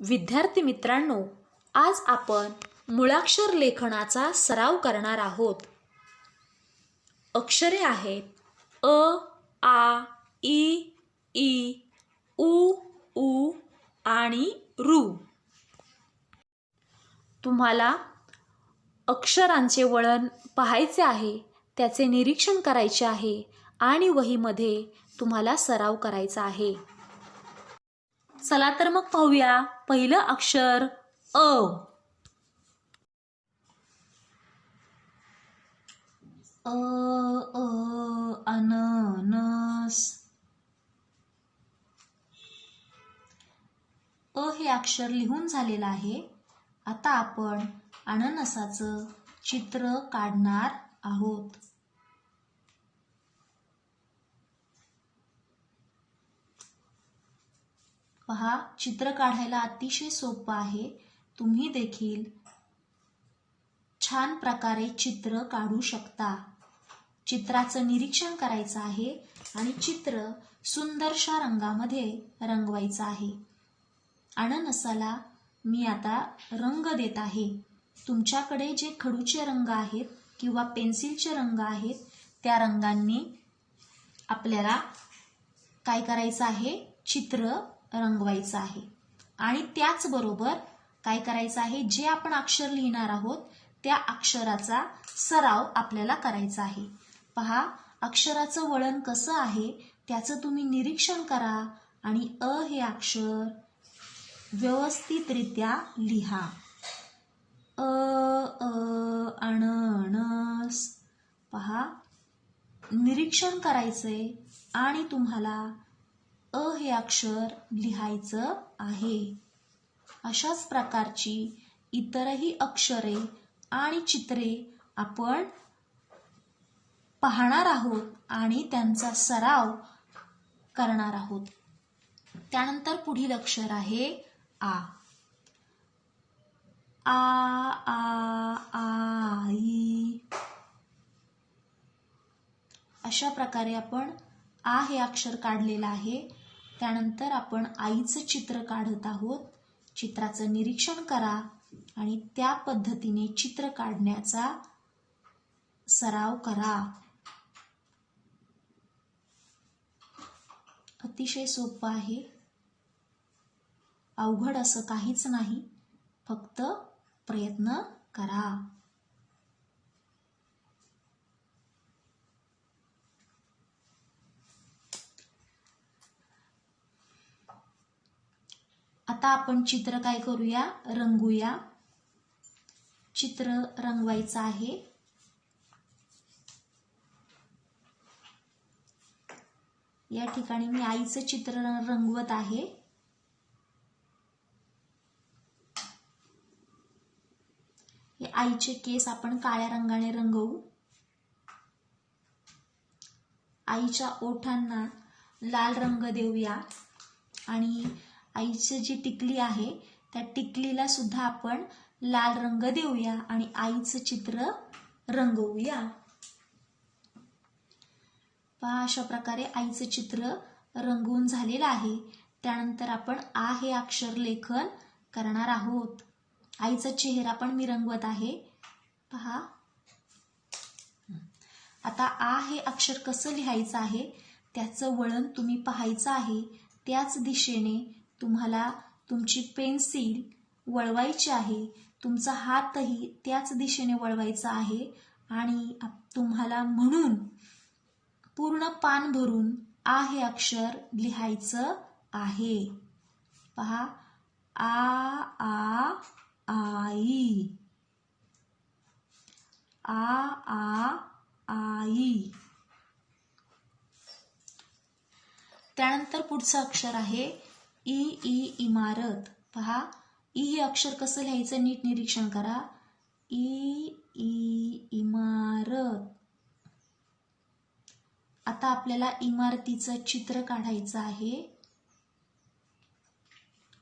विद्यार्थी मित्रांनो आज आपण मुळाक्षर लेखनाचा सराव करणार आहोत. अक्षरे आहेत अ आ ई ई उ ऊ आणि रू. तुम्हाला अक्षरांचे वळण पाहायचे आहे त्याचे निरीक्षण करायचे आहे आणि वहीमध्ये तुम्हाला सराव करायचा आहे. चला तर मग पाहूया पहिलं अक्षर अ. अ अननस. अ हे अक्षर लिहून झालेलं आहे. आता आपण अननसाचं चित्र काढणार आहोत. पहा चित्र काढायला अतिशय सोपं आहे. तुम्ही देखील छान प्रकारे चित्र काढू शकता. चित्राचं निरीक्षण करायचं आहे आणि चित्र सुंदरशा रंगामध्ये रंगवायचं आहे. अननसाला मी आता रंग देत आहे. तुमच्याकडे जे खडूचे रंग आहेत किंवा पेन्सिलचे रंग आहेत त्या रंगांनी आपल्याला काय करायचं आहे? चित्र रंगवायचं आहे. आणि त्याचबरोबर काय करायचं आहे? जे आपण अक्षर लिहिणार आहोत त्या अक्षराचा सराव आपल्याला करायचा आहे. पहा अक्षराचं वळण कसं आहे? त्याचं तुम्ही निरीक्षण करा आणि अ हे अक्षर व्यवस्थितरित्या लिहा. अ अ अणणस पहा निरीक्षण करायचंय आणि तुम्हाला अ हे अक्षर लिहायचं आहे. अशाच प्रकारची इतरही अक्षरे आणि चित्रे आपण पाहणार आहोत आणि त्यांचा सराव करणार आहोत. त्यानंतर पुढील अक्षर आहे आ. आ आ आई अशा प्रकारे आपण आ हे अक्षर काढलेलं आहे. त्यानंतर आपण आईचं चित्र काढत आहोत. चित्राचं निरीक्षण करा आणि त्या पद्धतीने चित्र काढण्याचा सराव करा. अतिशय सोपं आहे. अवघड असं काहीच नाही. फक्त प्रयत्न करा. आता आपण चित्र काय करूया? रंगूया. चित्र रंगवायचं आहे. या ठिकाणी मी आईचं चित्र रंगवत आहे. हे आईचे केस आपण काळ्या रंगाने रंगवू. आईच्या ओठांना लाल रंग देऊया. आणि आईची जी टिकली आहे त्या टिकलीला सुद्धा आपण लाल रंग देऊया आणि आईचं चित्र रंगवूया. पहा अशा प्रकारे आईचं चित्र रंगवून झालेलं आहे. त्यानंतर आपण आ हे अक्षर लेखन करणार आहोत. आईचा चेहरा पण मी रंगवत आहे. पहा. आता आ हे अक्षर कसं लिहायचं आहे? त्याचं वळण तुम्ही पाहायचं आहे. त्याच दिशेने तुम्हाला तुमची पेन्सिल वळवायची आहे तुमचा हातही त्याच दिशेने वळवायचा आहे आणि तुम्हाला म्हणून पूर्ण पान भरून आ हे अक्षर लिहायचं आहे. पहा आ आ आई आ आ आई त्यानंतर पुढचं अक्षर आहे ई ई इमारत. पहा ई अक्षर कसं लिहायचं? नीट निरीक्षण करा. ई ई इमारत. आता आपल्याला इमारतीचं चित्र काढायचं आहे.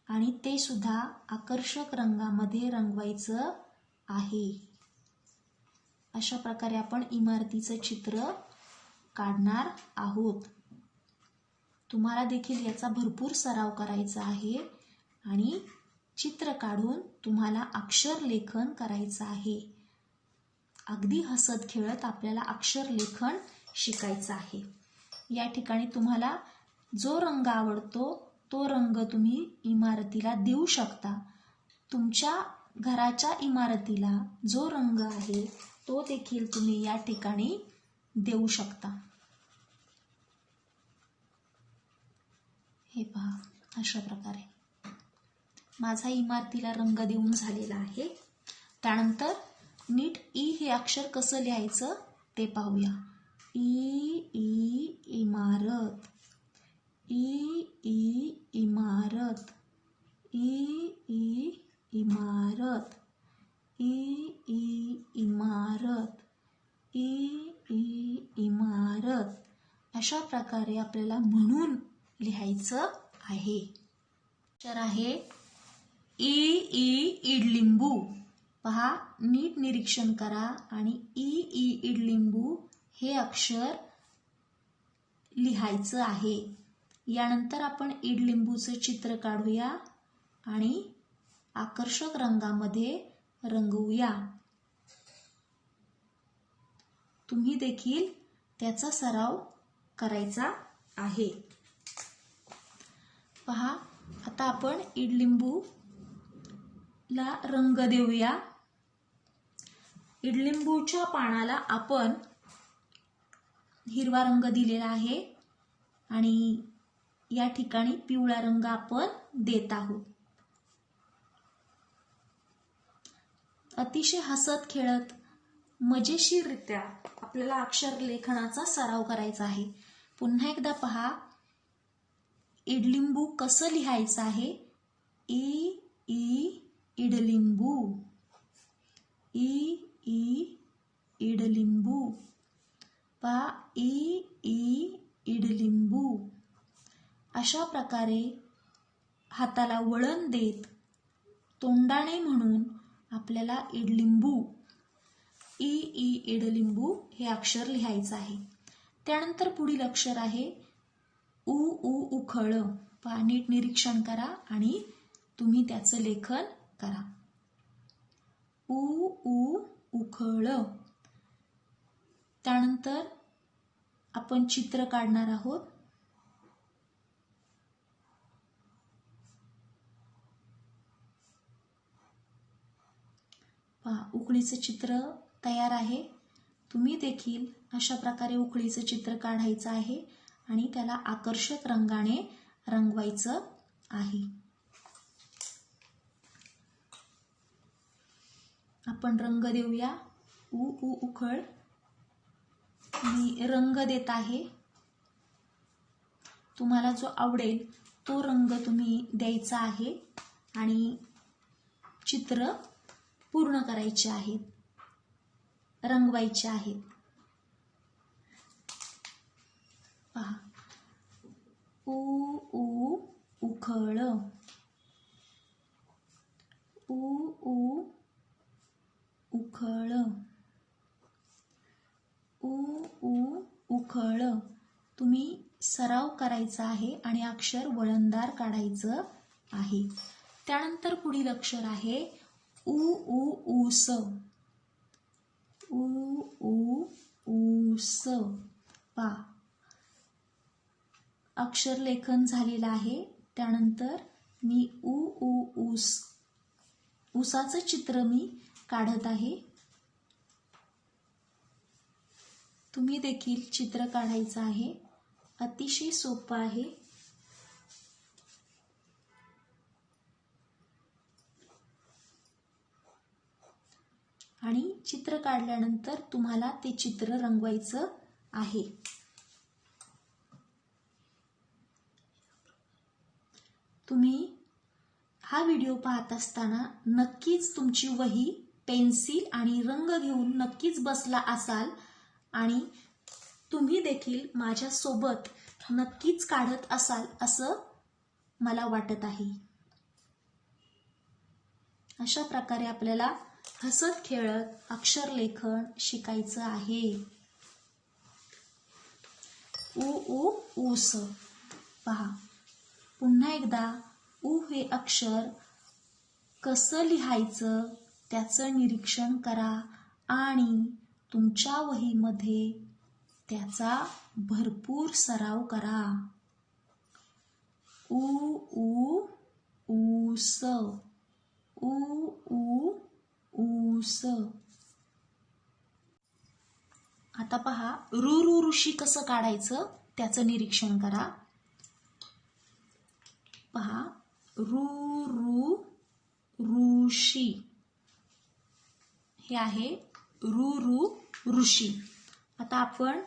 आणि ते सुद्धा आकर्षक रंगामध्ये रंगवायचं आहे. अशा प्रकारे आपण इमारतीचं चित्र काढणार आहोत. तुम्हाला देखील याचा भरपूर सराव करायचा आहे आणि चित्र काढून तुम्हाला अक्षर लेखन करायचं आहे. अगदी हसत खेळत आपल्याला अक्षर लेखन शिकायचं आहे. या ठिकाणी तुम्हाला जो रंग आवडतो तो रंग तुम्ही इमारतीला देऊ शकता. तुमच्या घराच्या इमारतीला जो रंग आहे तो देखील तुम्ही या ठिकाणी देऊ शकता. हे पहा अशा प्रकारे. माझा इमारतीला रंग देऊन झालेला आहे. त्यानंतर नीट ई हे अक्षर कसं लिहायचं ते पाहूया. ई ई इमारत. ई ई इमारत. ई ई इमारत. ई ई इमारत. ई ई इमारत. अशा प्रकारे आपल्याला म्हणून लिहायचं आहे. अक्षर आहे ई ई इडलिंबू पहा नीट निरीक्षण करा आणि ई ई इडलिंबू हे अक्षर लिहायचं आहे. यानंतर आपण इडलिंबूचं चित्र काढूया आणि आकर्षक रंगामध्ये रंगवूया. तुम्ही देखील त्याचा सराव करायचा आहे. पहा आता आपण इडलिंबूला रंग देऊया. इडलिंबूच्या पानाला आपण हिरवा रंग दिलेला आहे आणि या ठिकाणी पिवळा रंग आपण देत आहोत. अतिशय हसत खेळत मजेशीररित्या आपल्याला अक्षर लेखनाचा सराव करायचा आहे. पुन्हा एकदा पहा इडलिंबू कसं लिहायचं आहे? ई ई इडलिंबू. ई ई इडलिंबू. पा ई ई इडलिंबू. अशा प्रकारे हाताला वळण देत तोंडाने म्हणून आपल्याला इडलिंबू ई ई इडलिंबू हे अक्षर लिहायचं आहे. त्यानंतर पुढील अक्षर आहे उ उ उखळ. पहा नीट निरीक्षण करा आणि तुम्ही त्याचं लेखन करा. उ उ उखळ. त्यानंतर आपण चित्र काढणार आहोत. पहा उकळीचं चित्र तयार आहे. तुम्ही देखील अशा प्रकारे उकळीचं चित्र काढायचं आहे. आणि त्याला आकर्षक रंगाने रंगवायचं आहे. आपण रंग देऊया. उ उ उखळ. मी रंग देत आहे. तुम्हाला जो आवडेल तो रंग तुम्ही द्यायचा आहे आणि चित्र पूर्ण करायचे आहेत रंगवायचे आहेत. पहा. उ उ उखळ. उ उ उखळ. उ उ उखळ. तुम्ही सराव करायचा आहे आणि अक्षर वळणदार काढायचं आहे. त्यानंतर पुढील अक्षर आहे उ उ ऊस. उ उ ऊस. पा अक्षरलेखन झालेलं आहे. त्यानंतर मी उ उ ऊस ऊसाचं चित्र मी काढत आहे. तुम्ही देखील चित्र काढायचं आहे. अतिशय सोपं आहे. आणि चित्र काढल्यानंतर तुम्हाला ते चित्र रंगवायचं आहे. तुम्ही हा व्हिडिओ पाहत असताना नक्कीच तुमची वही पेन्सिल आणि रंग घेऊन नक्कीच बसला असाल आणि तुम्ही देखील माझ्यासोबत नक्कीच काढत असाल असं मला वाटत आहे. अशा प्रकारे आपल्याला हसत खेळत अक्षर लेखन शिकायचं आहे. ऊ उ ऊस. पहा. पुन्हा एकदा उ हे अक्षर कसं लिहायचं त्याचं निरीक्षण करा आणि तुमच्या वहीमध्ये त्याचा भरपूर सराव करा. उ ऊ ऊस उ ऊ ऊस आता पहा रु रु ऋषी कसं काढायचं त्याचं निरीक्षण करा. पहा. रु रु ऋषी. हे आहे रु रु ऋषी. आता आपण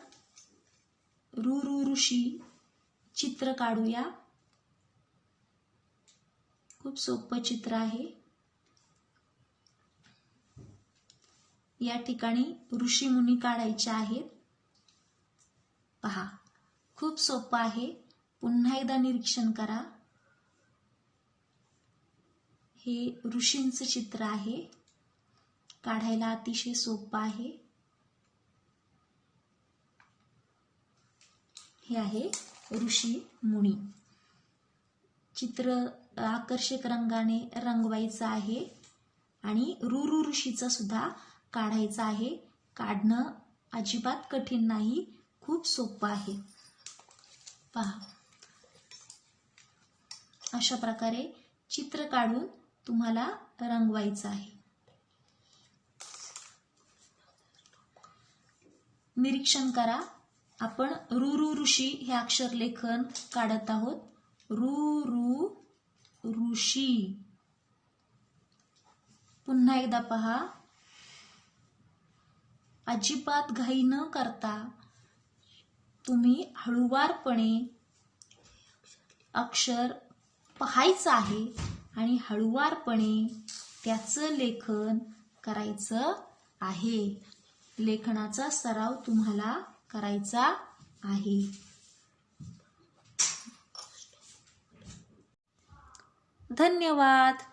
रु रु ऋषी चित्र काढूया. खूप सोपं चित्र आहे. या ठिकाणी ऋषी मुनी काढायच्या आहेत. पहा. खूप सोपं आहे. पुन्हा एकदा निरीक्षण करा. हे ऋषींचं चित्र आहे. काढायला अतिशय सोपं आहे. हे आहे ऋषी मुनी. चित्र आकर्षक रंगाने रंगवायचं आहे आणि रुरु ऋषीचं सुद्धा काढायचं आहे. काढणं अजिबात कठीण नाही खूप सोपं आहे. पहा. अशा प्रकारे चित्र काढून तुम्हाला रंगवायचं आहे. निरीक्षण करा. आपण रु ऋषी हे अक्षर लेखन काढत आहोत. रु ऋषी. पुन्हा एकदा पहा. अजिबात घाई न करता तुम्ही हळुवारपणे अक्षर पाहायचं आहे. आणि हळुवारपणे त्याचं लेखन करायचं आहे. लेखनाचा सराव तुम्हाला करायचा आहे. धन्यवाद.